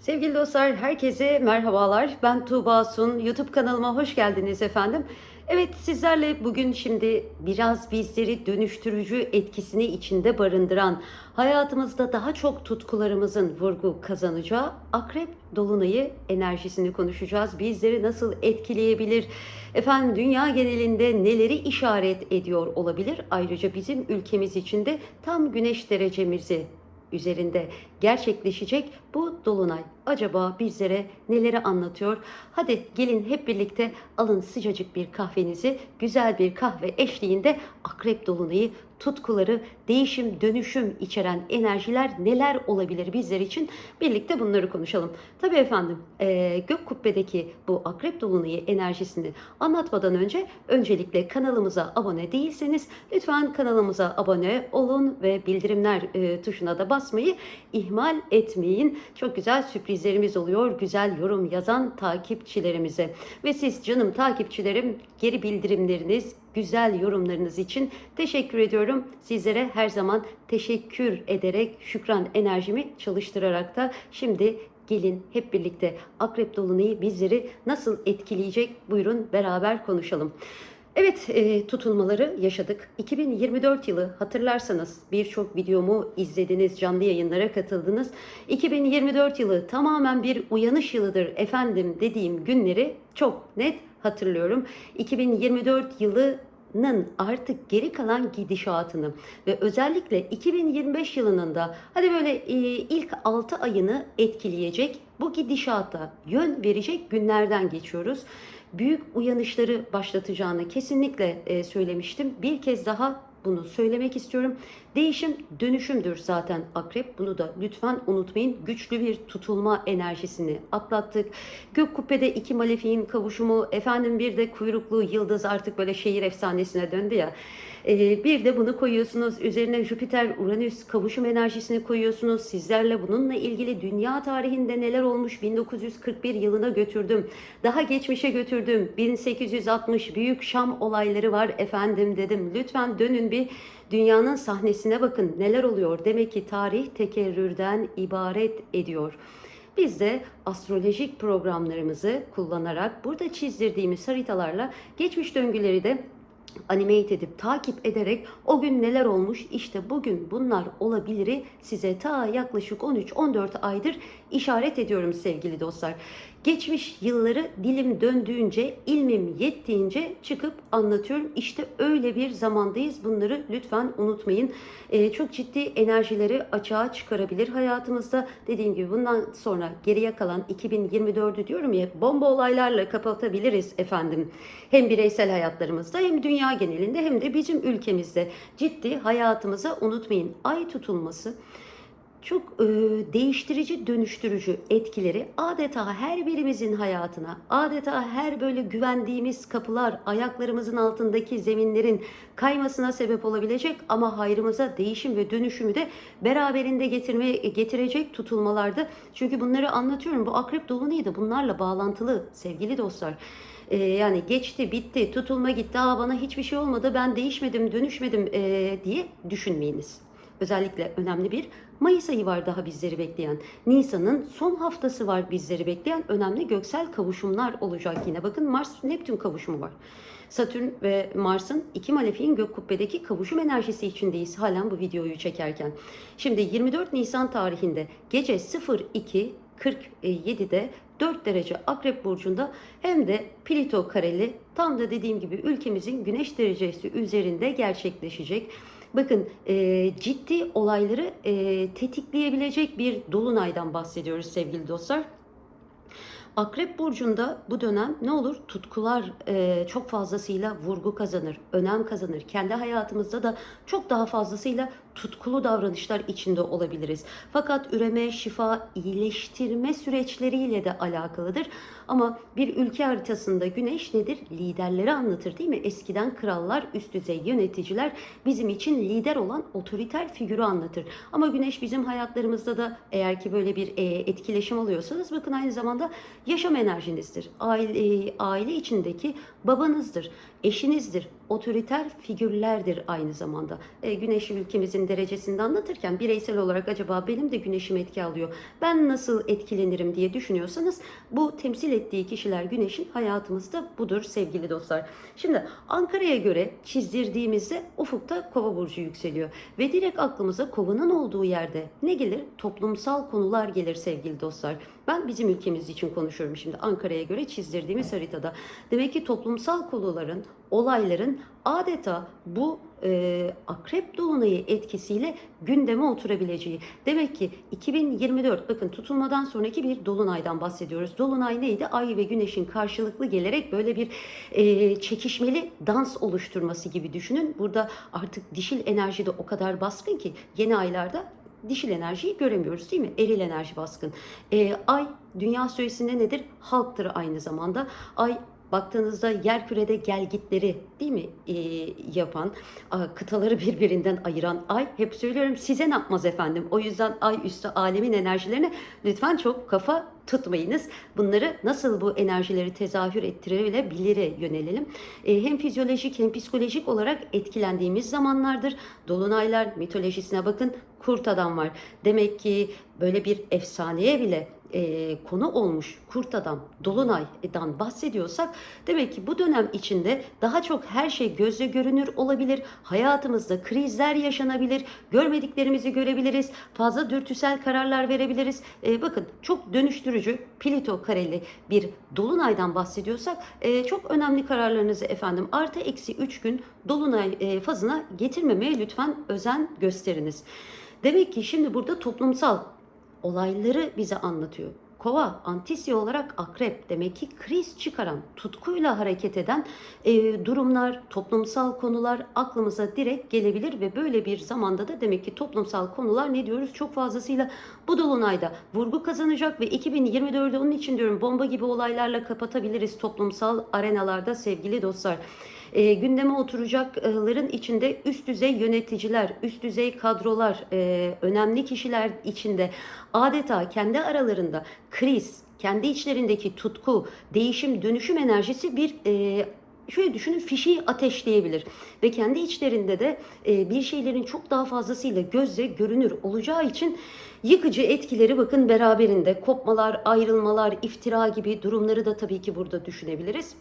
Sevgili dostlar, herkese merhabalar. Ben Tuğba Sun. YouTube kanalıma hoş geldiniz efendim. Evet, sizlerle bugün şimdi biraz bizleri dönüştürücü etkisini içinde barındıran, hayatımızda daha çok tutkularımızın vurgu kazanacağı Akrep Dolunay'ı enerjisini konuşacağız. Bizleri nasıl etkileyebilir? Efendim dünya genelinde neleri işaret ediyor olabilir? Ayrıca bizim ülkemiz için de tam güneş derecemizi üzerinde gerçekleşecek bu dolunay acaba bizlere neleri anlatıyor? Hadi gelin hep birlikte alın sıcacık bir kahvenizi, güzel bir kahve eşliğinde akrep dolunayı, tutkuları, değişim, dönüşüm içeren enerjiler neler olabilir bizler için? Birlikte bunları konuşalım. Tabii efendim e, gök kubbedeki bu akrep dolunayı enerjisini anlatmadan önce öncelikle kanalımıza abone değilseniz lütfen kanalımıza abone olun ve bildirimler e, tuşuna da basmayı ihmal etmeyin. Çok güzel sürprizlerimiz oluyor. Güzel yorum yazan takipçilerimize. Ve siz canım takipçilerim geri bildirimleriniz, güzel yorumlarınız için teşekkür ediyorum. Sizlere her zaman teşekkür ederek şükran enerjimi çalıştırarak da şimdi gelin hep birlikte Akrep Dolunay'ı bizleri nasıl etkileyecek buyurun beraber konuşalım. Evet e, tutulmaları yaşadık. 2024 yılı hatırlarsanız birçok videomu izlediniz, canlı yayınlara katıldınız. 2024 yılı tamamen bir uyanış yılıdır efendim dediğim günleri çok net hatırlıyorum. 2024 yılının artık geri kalan gidişatını ve özellikle 2025 yılının da hadi böyle e, ilk 6 ayını etkileyecek bu gidişata yön verecek günlerden geçiyoruz büyük uyanışları başlatacağını kesinlikle e, söylemiştim. Bir kez daha bunu söylemek istiyorum. Değişim dönüşümdür zaten akrep. Bunu da lütfen unutmayın. Güçlü bir tutulma enerjisini atlattık. Gök kubbede iki malefiğin kavuşumu. Efendim bir de kuyruklu yıldız artık böyle şehir efsanesine döndü ya. Ee, bir de bunu koyuyorsunuz. Üzerine Jüpiter-Uranüs kavuşum enerjisini koyuyorsunuz. Sizlerle bununla ilgili dünya tarihinde neler olmuş 1941 yılına götürdüm. Daha geçmişe götürdüm. 1860 Büyük Şam olayları var efendim dedim. Lütfen dönün bir dünyanın sahnesine bakın neler oluyor. Demek ki tarih tekerrürden ibaret ediyor. Biz de astrolojik programlarımızı kullanarak burada çizdirdiğimiz haritalarla geçmiş döngüleri de animate edip takip ederek o gün neler olmuş işte bugün bunlar olabiliri size ta yaklaşık 13-14 aydır işaret ediyorum sevgili dostlar. Geçmiş yılları dilim döndüğünce, ilmim yettiğince çıkıp anlatıyorum. İşte öyle bir zamandayız. Bunları lütfen unutmayın. Ee, çok ciddi enerjileri açığa çıkarabilir hayatımızda. Dediğim gibi bundan sonra geriye kalan 2024'ü diyorum ya bomba olaylarla kapatabiliriz efendim. Hem bireysel hayatlarımızda hem dünya genelinde hem de bizim ülkemizde ciddi hayatımıza unutmayın. Ay tutulması çok e, değiştirici, dönüştürücü etkileri adeta her birimizin hayatına, adeta her böyle güvendiğimiz kapılar, ayaklarımızın altındaki zeminlerin kaymasına sebep olabilecek ama hayrımıza değişim ve dönüşümü de beraberinde getirme getirecek tutulmalarda. Çünkü bunları anlatıyorum. Bu akrep dolunayı da bunlarla bağlantılı sevgili dostlar. Ee, yani geçti, bitti, tutulma gitti, Aa, bana hiçbir şey olmadı, ben değişmedim, dönüşmedim ee, diye düşünmeyiniz. Özellikle önemli bir Mayıs ayı var daha bizleri bekleyen. Nisan'ın son haftası var bizleri bekleyen önemli göksel kavuşumlar olacak yine. Bakın Mars Neptün kavuşumu var. Satürn ve Mars'ın iki malefiğin gök kubbedeki kavuşum enerjisi içindeyiz halen bu videoyu çekerken. Şimdi 24 Nisan tarihinde gece 02 47'de 4 derece Akrep Burcu'nda hem de Plüto kareli tam da dediğim gibi ülkemizin güneş derecesi üzerinde gerçekleşecek. Bakın e, ciddi olayları e, tetikleyebilecek bir dolunaydan bahsediyoruz sevgili dostlar. Akrep burcunda bu dönem ne olur? Tutkular e, çok fazlasıyla vurgu kazanır, önem kazanır. Kendi hayatımızda da çok daha fazlasıyla tutkulu davranışlar içinde olabiliriz. Fakat üreme, şifa, iyileştirme süreçleriyle de alakalıdır. Ama bir ülke haritasında güneş nedir? Liderleri anlatır değil mi? Eskiden krallar, üst düzey yöneticiler bizim için lider olan otoriter figürü anlatır. Ama güneş bizim hayatlarımızda da eğer ki böyle bir e, etkileşim alıyorsanız bakın aynı zamanda yaşam enerjinizdir. Aile, aile içindeki babanızdır, eşinizdir, otoriter figürlerdir aynı zamanda. E, güneş ülkemizin derecesinde anlatırken bireysel olarak acaba benim de güneşim etki alıyor. Ben nasıl etkilenirim diye düşünüyorsanız bu temsil ettiği kişiler güneşin hayatımızda budur sevgili dostlar. Şimdi Ankara'ya göre çizdirdiğimizde ufukta kova burcu yükseliyor. Ve direkt aklımıza kovanın olduğu yerde ne gelir? Toplumsal konular gelir sevgili dostlar. Ben bizim ülkemiz için konuşuyorum şimdi Ankara'ya göre çizdirdiğimiz haritada. Demek ki toplumsal konuların, olayların adeta bu e, akrep dolunayı etkisiyle gündeme oturabileceği. Demek ki 2024 bakın tutulmadan sonraki bir dolunaydan bahsediyoruz. Dolunay neydi? Ay ve güneşin karşılıklı gelerek böyle bir e, çekişmeli dans oluşturması gibi düşünün. Burada artık dişil enerji de o kadar baskın ki yeni aylarda dişil enerjiyi göremiyoruz değil mi? Eril enerji baskın. E, ay dünya süresinde nedir? Halktır aynı zamanda. Ay baktığınızda yer kürede gelgitleri değil mi e, yapan, a, kıtaları birbirinden ayıran ay hep söylüyorum size ne yapmaz efendim. O yüzden ay üstü alemin enerjilerine lütfen çok kafa tutmayınız. Bunları nasıl bu enerjileri tezahür ettirebilire yönelelim. E, hem fizyolojik hem psikolojik olarak etkilendiğimiz zamanlardır. Dolunaylar mitolojisine bakın kurt adam var. Demek ki böyle bir efsaneye bile e, konu olmuş kurt adam Dolunay'dan bahsediyorsak demek ki bu dönem içinde daha çok her şey gözle görünür olabilir. Hayatımızda krizler yaşanabilir. Görmediklerimizi görebiliriz. Fazla dürtüsel kararlar verebiliriz. E, bakın çok dönüştürücü Plüto kareli bir Dolunay'dan bahsediyorsak e, çok önemli kararlarınızı efendim artı eksi 3 gün Dolunay e, fazına getirmemeye lütfen özen gösteriniz. Demek ki şimdi burada toplumsal olayları bize anlatıyor. Kova, antisya olarak akrep demek ki kriz çıkaran, tutkuyla hareket eden e, durumlar, toplumsal konular aklımıza direkt gelebilir ve böyle bir zamanda da demek ki toplumsal konular ne diyoruz çok fazlasıyla bu dolunayda vurgu kazanacak ve 2024'de onun için diyorum bomba gibi olaylarla kapatabiliriz toplumsal arenalarda sevgili dostlar e, gündeme oturacakların içinde üst düzey yöneticiler, üst düzey kadrolar, e, önemli kişiler içinde. Adeta kendi aralarında kriz, kendi içlerindeki tutku, değişim, dönüşüm enerjisi bir e, şöyle düşünün fişi ateşleyebilir. Ve kendi içlerinde de e, bir şeylerin çok daha fazlasıyla gözle görünür olacağı için yıkıcı etkileri bakın beraberinde. Kopmalar, ayrılmalar, iftira gibi durumları da tabii ki burada düşünebiliriz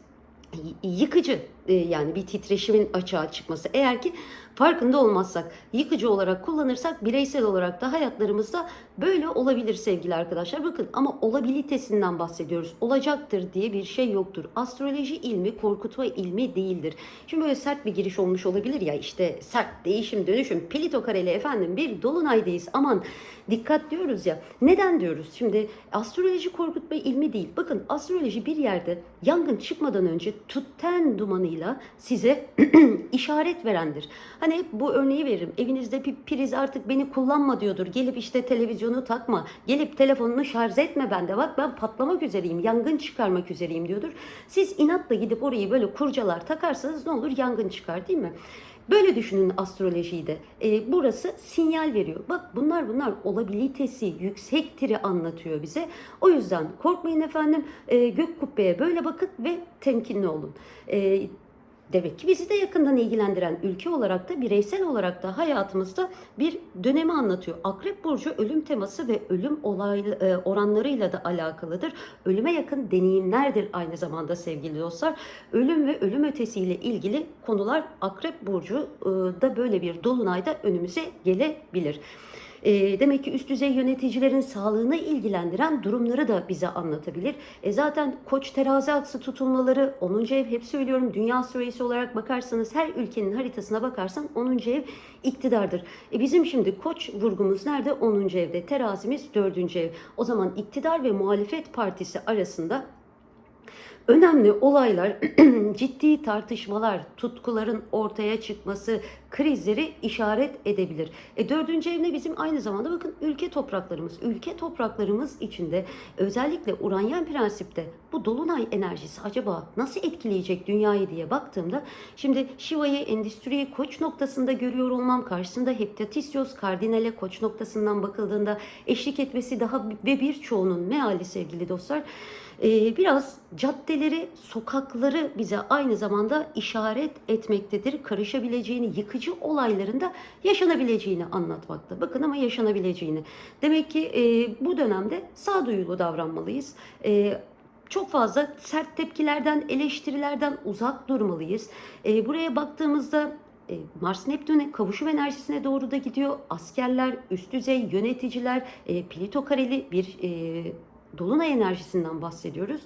yıkıcı e, yani bir titreşimin açığa çıkması. Eğer ki farkında olmazsak, yıkıcı olarak kullanırsak bireysel olarak da hayatlarımızda böyle olabilir sevgili arkadaşlar. Bakın ama olabilitesinden bahsediyoruz. Olacaktır diye bir şey yoktur. Astroloji ilmi korkutma ilmi değildir. Şimdi böyle sert bir giriş olmuş olabilir ya işte sert değişim dönüşüm Plito kareli efendim bir dolunaydayız aman dikkat diyoruz ya. Neden diyoruz? Şimdi astroloji korkutma ilmi değil. Bakın astroloji bir yerde yangın çıkmadan önce tütten dumanıyla size işaret verendir. Hani hep bu örneği veririm. Evinizde bir priz artık beni kullanma diyordur. Gelip işte televizyonu takma. Gelip telefonunu şarj etme bende. Bak ben patlamak üzereyim. Yangın çıkarmak üzereyim diyordur. Siz inatla gidip orayı böyle kurcalar takarsanız ne olur? Yangın çıkar değil mi? Böyle düşünün astrolojiyi de. E, burası sinyal veriyor. Bak bunlar bunlar olabilitesi yüksektir'i anlatıyor bize. O yüzden korkmayın efendim. E, gök kubbeye böyle bakın ve temkinli olun. E, Demek ki bizi de yakından ilgilendiren ülke olarak da bireysel olarak da hayatımızda bir dönemi anlatıyor. Akrep burcu ölüm teması ve ölüm olay e, oranlarıyla da alakalıdır. Ölüme yakın deneyimlerdir aynı zamanda sevgili dostlar. Ölüm ve ölüm ötesiyle ilgili konular Akrep burcu e, da böyle bir dolunayda önümüze gelebilir. E, demek ki üst düzey yöneticilerin sağlığını ilgilendiren durumları da bize anlatabilir. E, zaten koç terazi aksı tutulmaları 10. ev hep söylüyorum dünya süresi olarak bakarsanız her ülkenin haritasına bakarsan 10. ev iktidardır. E, bizim şimdi koç vurgumuz nerede? 10. evde terazimiz 4. ev. O zaman iktidar ve muhalefet partisi arasında önemli olaylar, ciddi tartışmalar, tutkuların ortaya çıkması, krizleri işaret edebilir. E, dördüncü evde bizim aynı zamanda bakın ülke topraklarımız. Ülke topraklarımız içinde özellikle Uranyen prensipte bu dolunay enerjisi acaba nasıl etkileyecek dünyayı diye baktığımda şimdi Shiva'yı endüstriyi koç noktasında görüyor olmam karşısında Heptatisios kardinale koç noktasından bakıldığında eşlik etmesi daha ve birçoğunun meali sevgili dostlar e, biraz caddeleri sokakları bize aynı zamanda işaret etmektedir. Karışabileceğini, yıkıcı olaylarında yaşanabileceğini anlatmakta. Bakın ama yaşanabileceğini. Demek ki e, bu dönemde sağduyulu davranmalıyız. E, çok fazla sert tepkilerden, eleştirilerden uzak durmalıyız. E, buraya baktığımızda Mars Neptün'e kavuşum enerjisine doğru da gidiyor. Askerler, üst düzey yöneticiler, e, Plüto kareli bir e, dolunay enerjisinden bahsediyoruz.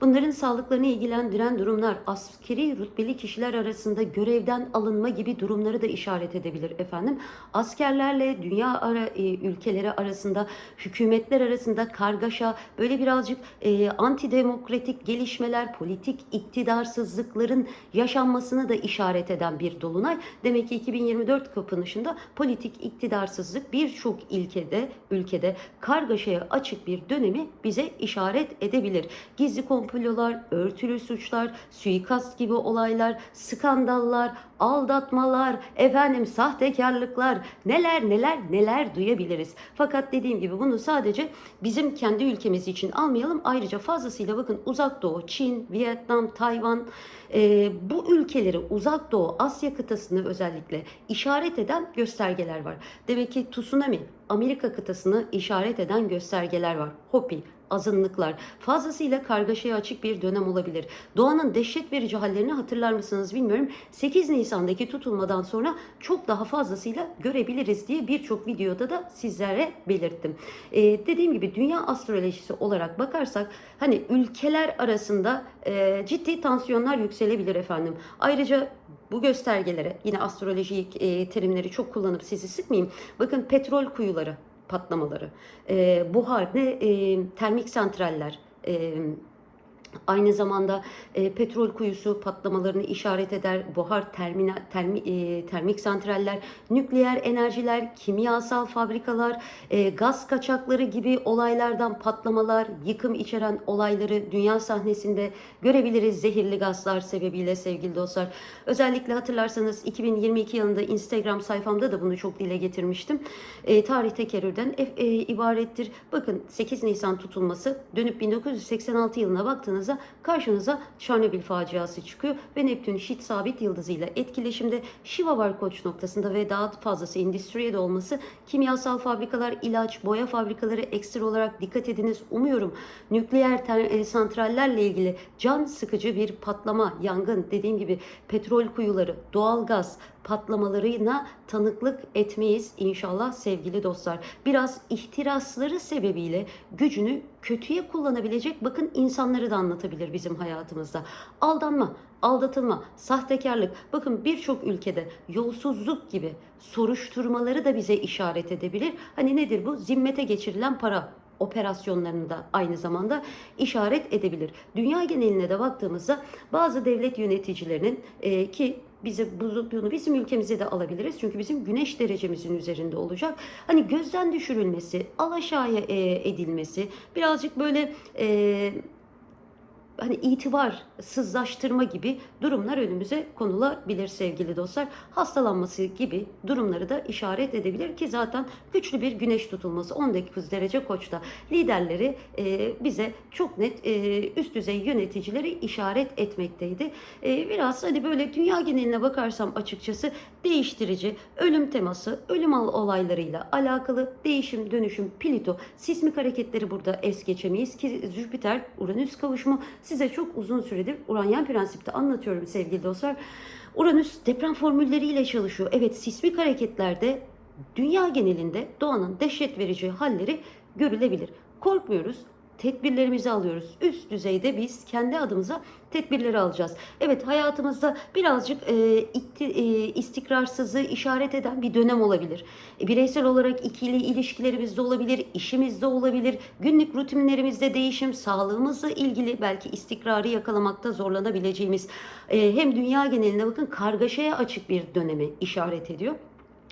Bunların sağlıklarını ilgilendiren durumlar, askeri rütbeli kişiler arasında görevden alınma gibi durumları da işaret edebilir efendim. Askerlerle dünya ara, e, ülkeleri arasında, hükümetler arasında kargaşa, böyle birazcık e, antidemokratik gelişmeler, politik iktidarsızlıkların yaşanmasını da işaret eden bir dolunay. Demek ki 2024 kapanışında politik iktidarsızlık birçok ilkede, ülkede kargaşaya açık bir dönemi bize işaret edebilir. Gizli komplolar, örtülü suçlar, suikast gibi olaylar, skandallar, aldatmalar, efendim sahtekarlıklar, neler neler neler duyabiliriz. Fakat dediğim gibi bunu sadece bizim kendi ülkemiz için almayalım. Ayrıca fazlasıyla bakın Uzak Doğu, Çin, Vietnam, Tayvan e, bu ülkeleri Uzak Doğu, Asya kıtasını özellikle işaret eden göstergeler var. Demek ki tsunami, Amerika kıtasını işaret eden göstergeler var. Hopi, azınlıklar fazlasıyla kargaşaya açık bir dönem olabilir. Doğanın dehşet verici hallerini hatırlar mısınız bilmiyorum. 8 Nisan'daki tutulmadan sonra çok daha fazlasıyla görebiliriz diye birçok videoda da sizlere belirttim. Ee, dediğim gibi dünya astrolojisi olarak bakarsak hani ülkeler arasında e, ciddi tansiyonlar yükselebilir efendim. Ayrıca bu göstergelere yine astrolojik e, terimleri çok kullanıp sizi sıkmayayım. Bakın petrol kuyuları patlamaları, e, buhar, ne? E, termik santraller, e, Aynı zamanda e, petrol kuyusu patlamalarını işaret eder. Buhar termina, termi, e, termik santraller, nükleer enerjiler, kimyasal fabrikalar, e, gaz kaçakları gibi olaylardan patlamalar, yıkım içeren olayları dünya sahnesinde görebiliriz. Zehirli gazlar sebebiyle sevgili dostlar. Özellikle hatırlarsanız 2022 yılında Instagram sayfamda da bunu çok dile getirmiştim. E, tarih tekerrürden e, e, ibarettir. Bakın 8 Nisan tutulması dönüp 1986 yılına baktığınızda karşınıza Çernobil faciası çıkıyor ve Neptün şit sabit yıldızıyla etkileşimde Shiva var koç noktasında ve daha fazlası endüstriyede olması kimyasal fabrikalar, ilaç, boya fabrikaları ekstra olarak dikkat ediniz. Umuyorum nükleer e, santrallerle ilgili can sıkıcı bir patlama, yangın, dediğim gibi petrol kuyuları, doğalgaz, patlamalarına tanıklık etmeyiz inşallah sevgili dostlar. Biraz ihtirasları sebebiyle gücünü kötüye kullanabilecek bakın insanları da anlatabilir bizim hayatımızda. Aldanma, aldatılma, sahtekarlık. Bakın birçok ülkede yolsuzluk gibi soruşturmaları da bize işaret edebilir. Hani nedir bu? Zimmete geçirilen para operasyonlarını da aynı zamanda işaret edebilir. Dünya geneline de baktığımızda bazı devlet yöneticilerinin e, ki bize bunu, bizim ülkemize de alabiliriz. Çünkü bizim güneş derecemizin üzerinde olacak. Hani gözden düşürülmesi, alaşağıya e, edilmesi, birazcık böyle e, hani itibarsızlaştırma gibi durumlar önümüze konulabilir sevgili dostlar. Hastalanması gibi durumları da işaret edebilir ki zaten güçlü bir güneş tutulması 19 derece koçta liderleri e, bize çok net e, üst düzey yöneticileri işaret etmekteydi. E, biraz hani böyle dünya geneline bakarsam açıkçası değiştirici, ölüm teması, ölüm olaylarıyla alakalı değişim, dönüşüm, Plüto, sismik hareketleri burada es geçemeyiz ki Jüpiter, Uranüs kavuşumu size çok uzun süredir Uranyen prensipte anlatıyorum sevgili dostlar. Uranüs deprem formülleriyle çalışıyor. Evet sismik hareketlerde dünya genelinde doğanın dehşet verici halleri görülebilir. Korkmuyoruz. Tedbirlerimizi alıyoruz. Üst düzeyde biz kendi adımıza tedbirleri alacağız. Evet hayatımızda birazcık e, ikti, e, istikrarsızlığı işaret eden bir dönem olabilir. E, bireysel olarak ikili ilişkilerimizde olabilir, işimizde olabilir, günlük rutinlerimizde değişim, sağlığımızla ilgili belki istikrarı yakalamakta zorlanabileceğimiz e, hem dünya geneline bakın kargaşaya açık bir döneme işaret ediyor.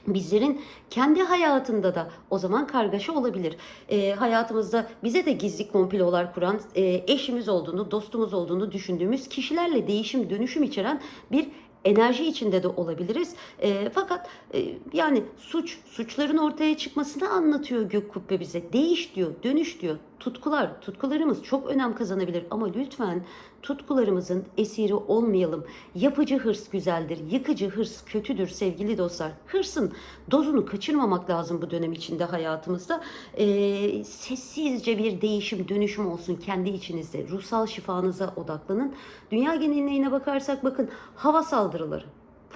Bizlerin kendi hayatında da o zaman kargaşa olabilir. E, hayatımızda bize de gizli komplolar kuran e, eşimiz olduğunu, dostumuz olduğunu düşündüğümüz kişilerle değişim, dönüşüm içeren bir enerji içinde de olabiliriz. E, fakat e, yani suç, suçların ortaya çıkmasını anlatıyor gök kubbe bize. Değiş diyor, dönüş diyor. Tutkular, tutkularımız çok önem kazanabilir ama lütfen tutkularımızın esiri olmayalım. Yapıcı hırs güzeldir, yıkıcı hırs kötüdür sevgili dostlar. Hırsın dozunu kaçırmamak lazım bu dönem içinde hayatımızda. Ee, sessizce bir değişim, dönüşüm olsun kendi içinizde. Ruhsal şifanıza odaklanın. Dünya geneline bakarsak bakın hava saldırıları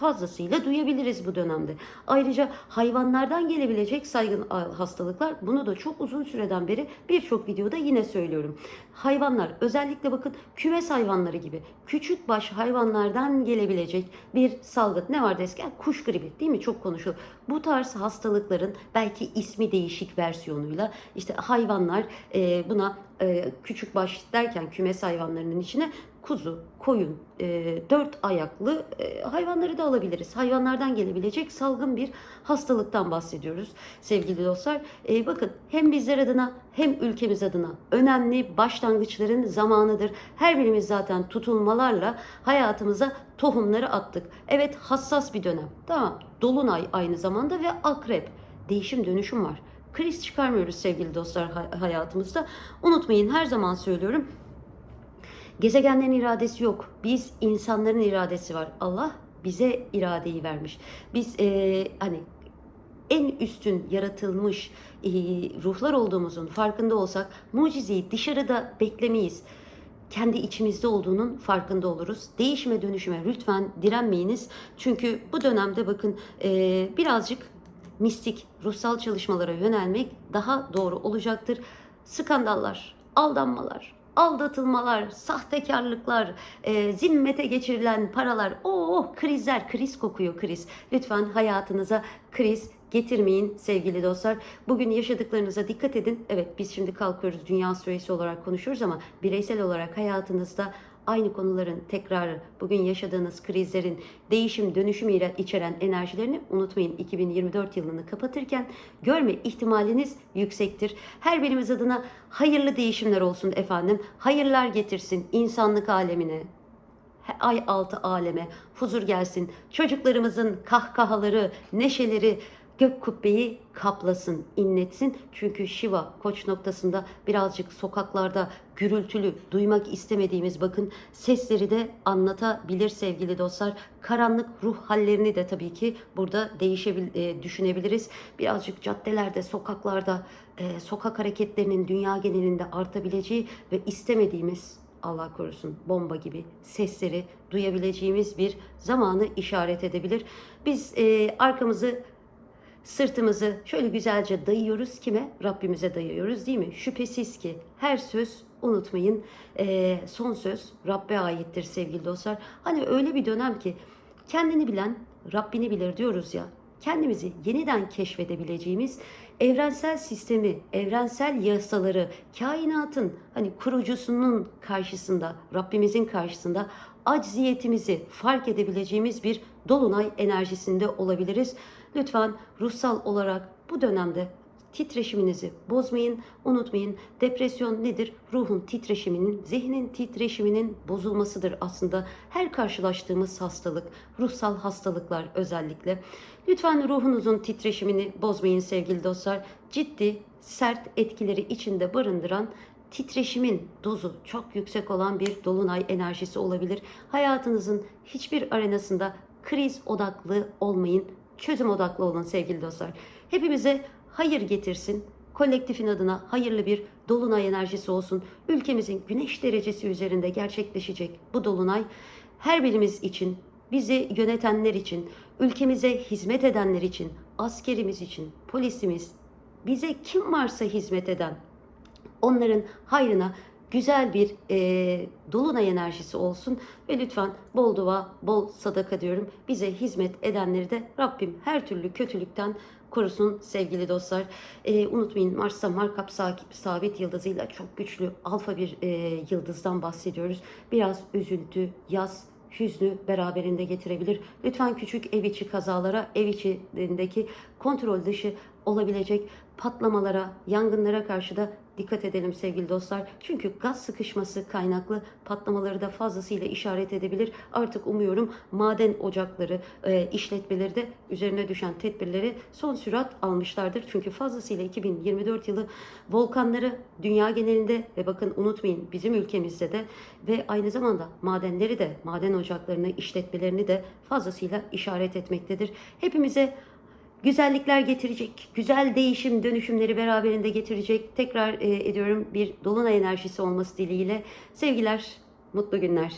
fazlasıyla duyabiliriz bu dönemde. Ayrıca hayvanlardan gelebilecek saygın hastalıklar bunu da çok uzun süreden beri birçok videoda yine söylüyorum. Hayvanlar özellikle bakın kümes hayvanları gibi küçük baş hayvanlardan gelebilecek bir salgın ne var desken kuş gribi değil mi çok konuşulur. Bu tarz hastalıkların belki ismi değişik versiyonuyla işte hayvanlar e, buna e, küçük baş derken kümes hayvanlarının içine kuzu, koyun, e, dört ayaklı e, hayvanları da alabiliriz. Hayvanlardan gelebilecek salgın bir hastalıktan bahsediyoruz sevgili dostlar. E, bakın hem bizler adına hem ülkemiz adına önemli başlangıçların zamanıdır. Her birimiz zaten tutulmalarla hayatımıza tohumları attık. Evet hassas bir dönem. Tamam. Dolunay aynı zamanda ve akrep. Değişim dönüşüm var. Kriz çıkarmıyoruz sevgili dostlar hayatımızda. Unutmayın her zaman söylüyorum Gezegenlerin iradesi yok. Biz insanların iradesi var. Allah bize iradeyi vermiş. Biz e, hani en üstün yaratılmış e, ruhlar olduğumuzun farkında olsak mucizeyi dışarıda beklemeyiz. Kendi içimizde olduğunun farkında oluruz. Değişime dönüşüme lütfen direnmeyiniz. Çünkü bu dönemde bakın e, birazcık mistik, ruhsal çalışmalara yönelmek daha doğru olacaktır. Skandallar, aldanmalar, aldatılmalar, sahtekarlıklar, e, zimmete geçirilen paralar, oh krizler, kriz kokuyor kriz. Lütfen hayatınıza kriz getirmeyin sevgili dostlar. Bugün yaşadıklarınıza dikkat edin. Evet biz şimdi kalkıyoruz dünya süresi olarak konuşuyoruz ama bireysel olarak hayatınızda aynı konuların tekrarı, bugün yaşadığınız krizlerin değişim, dönüşüm içeren enerjilerini unutmayın. 2024 yılını kapatırken görme ihtimaliniz yüksektir. Her birimiz adına hayırlı değişimler olsun efendim. Hayırlar getirsin insanlık alemine, ay altı aleme huzur gelsin. Çocuklarımızın kahkahaları, neşeleri, gök kubbeyi kaplasın, inletsin. Çünkü Shiva koç noktasında birazcık sokaklarda gürültülü, duymak istemediğimiz bakın sesleri de anlatabilir sevgili dostlar. Karanlık ruh hallerini de tabii ki burada değişebil e, düşünebiliriz. Birazcık caddelerde, sokaklarda, e, sokak hareketlerinin dünya genelinde artabileceği ve istemediğimiz Allah korusun bomba gibi sesleri duyabileceğimiz bir zamanı işaret edebilir. Biz e, arkamızı Sırtımızı şöyle güzelce dayıyoruz kime? Rabbimize dayıyoruz değil mi? Şüphesiz ki her söz unutmayın e, son söz Rabbe aittir sevgili dostlar. Hani öyle bir dönem ki kendini bilen Rabbini bilir diyoruz ya. Kendimizi yeniden keşfedebileceğimiz evrensel sistemi, evrensel yasaları, kainatın hani kurucusunun karşısında, Rabbimizin karşısında acziyetimizi fark edebileceğimiz bir dolunay enerjisinde olabiliriz. Lütfen ruhsal olarak bu dönemde titreşiminizi bozmayın. Unutmayın depresyon nedir? Ruhun titreşiminin, zihnin titreşiminin bozulmasıdır aslında. Her karşılaştığımız hastalık, ruhsal hastalıklar özellikle. Lütfen ruhunuzun titreşimini bozmayın sevgili dostlar. Ciddi, sert etkileri içinde barındıran titreşimin dozu çok yüksek olan bir dolunay enerjisi olabilir. Hayatınızın hiçbir arenasında kriz odaklı olmayın çözüm odaklı olun sevgili dostlar. Hepimize hayır getirsin. Kolektifin adına hayırlı bir dolunay enerjisi olsun. Ülkemizin güneş derecesi üzerinde gerçekleşecek bu dolunay her birimiz için, bizi yönetenler için, ülkemize hizmet edenler için, askerimiz için, polisimiz, bize kim varsa hizmet eden onların hayrına güzel bir e, dolunay enerjisi olsun ve lütfen bol dua, bol sadaka diyorum. Bize hizmet edenleri de Rabbim her türlü kötülükten korusun sevgili dostlar. E, unutmayın Mars'ta Markap sabit yıldızıyla çok güçlü alfa bir e, yıldızdan bahsediyoruz. Biraz üzüntü, yaz, hüznü beraberinde getirebilir. Lütfen küçük ev içi kazalara, ev içindeki kontrol dışı olabilecek patlamalara, yangınlara karşı da dikkat edelim sevgili dostlar. Çünkü gaz sıkışması kaynaklı patlamaları da fazlasıyla işaret edebilir. Artık umuyorum maden ocakları, e, işletmeleri de üzerine düşen tedbirleri son sürat almışlardır. Çünkü fazlasıyla 2024 yılı volkanları dünya genelinde ve bakın unutmayın bizim ülkemizde de ve aynı zamanda madenleri de, maden ocaklarını, işletmelerini de fazlasıyla işaret etmektedir. Hepimize güzellikler getirecek, güzel değişim, dönüşümleri beraberinde getirecek. Tekrar e, ediyorum bir dolunay enerjisi olması dileğiyle. Sevgiler, mutlu günler.